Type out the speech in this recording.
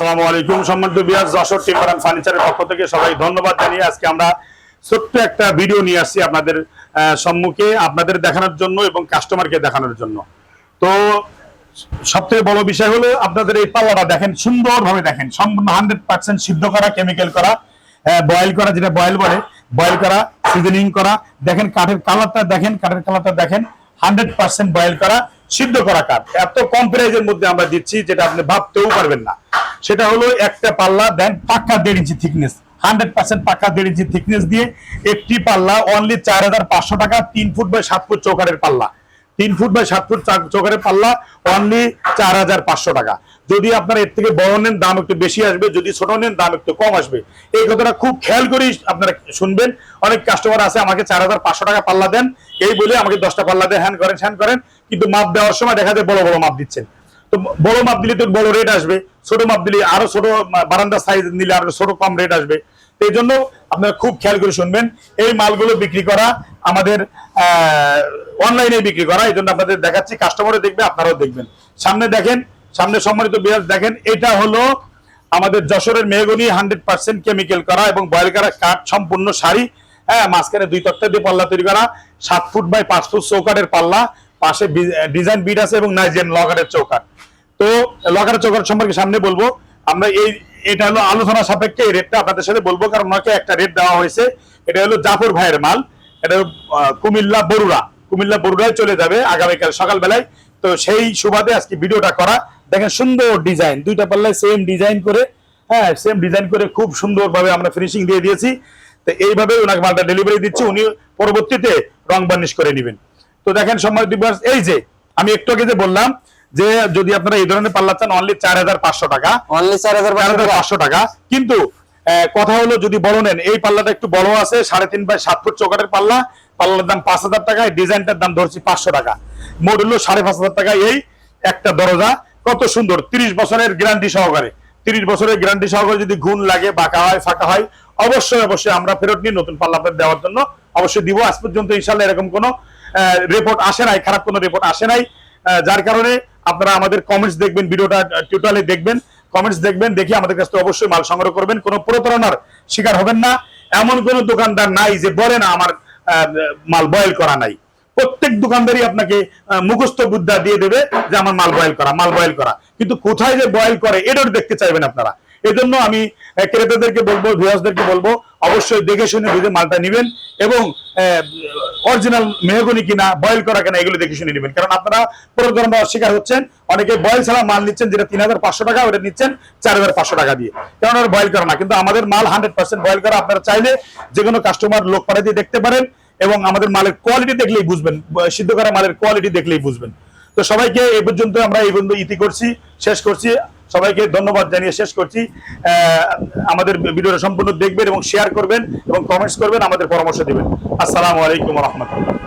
আসসালামু আলাইকুম। সম্মানিত বিয়াস যশোর টিম্বার অ্যান্ড ফার্নিচারের পক্ষ থেকে সবাই ধন্যবাদ জানিয়ে আজকে আমরা ছোট্ট একটা ভিডিও নিয়ে আসছি আপনাদের সম্মুখে আপনাদের দেখানোর জন্য এবং কাস্টমারকে দেখানোর জন্য। তো সব থেকে বড় বিষয় হলো, আপনাদের এই পাল্লাটা দেখেন, সুন্দরভাবে দেখেন, সম্পূর্ণ হান্ড্রেড পার্সেন্ট সিদ্ধ করা কেমিক্যাল করা বয়েল করা, যেটা বয়েল বলে বয়েল করা সিজনিং করা। দেখেন কাঠের কালারটা দেখেন, কাঠের কালারটা দেখেন, হান্ড্রেড পার্সেন্ট বয়েল করা। সিদ্ধ করা কাজ এত কম প্রাইজের মধ্যে আমরা দিচ্ছি, যেটা আপনি ভাবতেও পারবেন না। সেটা হলো একটা পাল্লা, দেন পাক্কা দেড় ইঞ্চি থিকনেস হান্ড্রেড পার্সেন্ট পাক্কা দেড় ইঞ্চি থিকনেস দিয়ে একটি পাল্লা অনলি চার হাজার পাঁচশো টাকা, তিন ফুট বাই সাত ফুট চৌকারের পাল্লা। তিন ফুট বাই সাত ফুট চা- চৌকারের পাল্লা অনলি চার হাজার পাঁচশো টাকা। যদি আপনার এর থেকে বড় নেন, দাম একটু বেশি আসবে। যদি ছোট নেন, দাম একটু কম আসবে। এই কথাটা খুব খেয়াল করেই আপনারা শুনবেন। অনেক কাস্টমার আছে, আমাকে চার হাজার পাঁচশো টাকা পাল্লা দেন। এই বলে আমাকে দশটা পাল্লা দেন, হ্যান করেন হ্যান করেন। কিন্তু মাপ দেওয়ার সময় দেখা যায় বড় বড় মাপ দিচ্ছেন। তো বড় মাপ দিলে তো বড় রেট আসবে। ছোট মাপ দিলে আরও ছোট বারান্দা সাইজ নিলে আরও ছোট কম রেট আসবে। এই জন্য আপনারা খুব খেয়াল করে শুনবেন। এই মালগুলো বিক্রি করা আমাদের অনলাইনে বিক্রি করা এই জন্য আপনাদের দেখাচ্ছি কাস্টমারও দেখবে, আপনারাও দেখবেন। সামনে দেখেন, সামনে সম্মানিত বিরাজ দেখেন, এটা হলো আমাদের যশোরের মেহগনি হান্ড্রেড পার্সেন্ট কেমিক্যাল করা এবং বয়েল করা কাঠ সম্পূর্ণ শাড়ি। হ্যাঁ মাঝখানে দুই তক্তা দিয়ে পাল্লা তৈরি করা, সাত ফুট বাই পাঁচ ফুট চৌকাটের পাল্লা, পাশে ডিজাইন বিট আছে এবং নাইজেন লকারের চৌকাট তো লকারের চৌকাট সম্পর্কে সামনে বলব, আমরা এই, এটা হলো আলোচনা সাপেক্ষে এই রেটটা আপনাদের সাথে বলব, কারণ ওনাকে একটা রেট দেওয়া হয়েছে, এটা হলো জাফর ভাইয়ের মাল। এটা কুমিল্লা বরুড়া। কুমিল্লা বরুড়ায় চলে যাবে আগামীকাল সকালবেলায়। তো সেই সুবাদে আজকে ভিডিওটা করা। দেখেন সুন্দর ডিজাইন। দুইটা পাল্লায় সেম ডিজাইন করে হ্যাঁ সেম ডিজাইন করে খুব সুন্দরভাবে আমরা ফিনিশিং দিয়ে দিয়েছি। তো এইভাবে ওনাকে মালটা ডেলিভারি দিচ্ছি। উনি পরবর্তীতে রং বার্নিশ করে নেবেন। তো দেখেন সম্মানিত এই যে আমি একটু আগে যে বললাম যে যদি আপনারা এই ধরনের পাল্লা চান অনলি চার হাজার পাঁচশো টাকা। অনলি চার হাজার পাঁচশো টাকা। কিন্তু কথা হলো যদি বড় নেন, এই পাল্লাটা একটু বড় আছে, সাড়ে তিন বাই সাত ফুট চৌকাটের পাল্লা। পাল্লার দাম পাঁচ হাজার টাকা ডিজাইনটার দাম ধরছি পাঁচশো টাকা। মোট হলো সাড়ে পাঁচ হাজার টাকা এই একটা দরজা। কত সুন্দর, তিরিশ বছরের গ্যারান্টি সহকারে। তিরিশ বছরের গ্যারান্টি সহকারে যদি গুণ লাগে, বাঁকা হয়, ফাঁকা হয়, অবশ্যই অবশ্যই আমরা ফেরত নিয়ে নতুন পাল্লা দেওয়ার জন্য। অবশ্যই দিব, আজ পর্যন্ত ইনশাল্লাহ এরকম কোনো রিপোর্ট আসে নাই, খারাপ কোনো রিপোর্ট আসে নাই। যার কারণে আপনারা আমাদের কমেন্টস দেখবেন, ভিডিওটা টোটালি দেখবেন। কমেন্টস দেখবেন, দেখি আমাদের কাছ থেকে অবশ্যই মাল সংগ্রহ করবেন। কোনো প্রতারণার শিকার হবেন না। এমন কোন দোকানদার নাই যে বলে না আমার মাল বয়েল করা নাই। প্রত্যেক দোকানদারই আপনাকে মুখস্থ বুদ্ধা দিয়ে দেবে যে আমার মাল বয়েল করা, মাল বয়েল করা। কিন্তু কোথায় যে বয়েল করে, এটাও দেখতে চাইবেন আপনারা। এজন্য আমি ক্রেতাদেরকে বলব ভিউয়ার্সদেরকে বলব, অবশ্যই দেখে শুনে বুঝে মালটা নেবেন এবং অরিজিনাল মেহগনি কিনা বয়েল করা কিনা, এগুলো দেখে শুনে নেবেন। কারণ আপনারা প্রতারণার শিকার হচ্ছেন। অনেকে বয়েল ছাড়া মাল নিচ্ছেন, যেটা তিন হাজার পাঁচশো টাকা, ওটা নিচ্ছেন চার হাজার পাঁচশো টাকা দিয়ে। কারণ ওরা বয়েল করা না, কিন্তু আমাদের মাল হান্ড্রেড পার্সেন্ট বয়েল করা আপনারা চাইলে যে কোনো কাস্টমার লোক পাঠিয়ে দিয়ে দেখতে পারেন এবং আমাদের মালের কোয়ালিটি দেখলেই বুঝবেন সিদ্ধ করা মালের কোয়ালিটি দেখলেই বুঝবেন। তো সবাইকে এই পর্যন্ত আমরা এই পর্যন্ত ইতি করছি, শেষ করছি। সবাইকে ধন্যবাদ জানিয়ে শেষ করছি। আমাদের ভিডিওটা সম্পূর্ণ দেখবেন এবং শেয়ার করবেন এবং কমেন্টস করবেন, আমাদের পরামর্শ দেবেন। আসসালামু আলাইকুম রহমতুল্লাহ।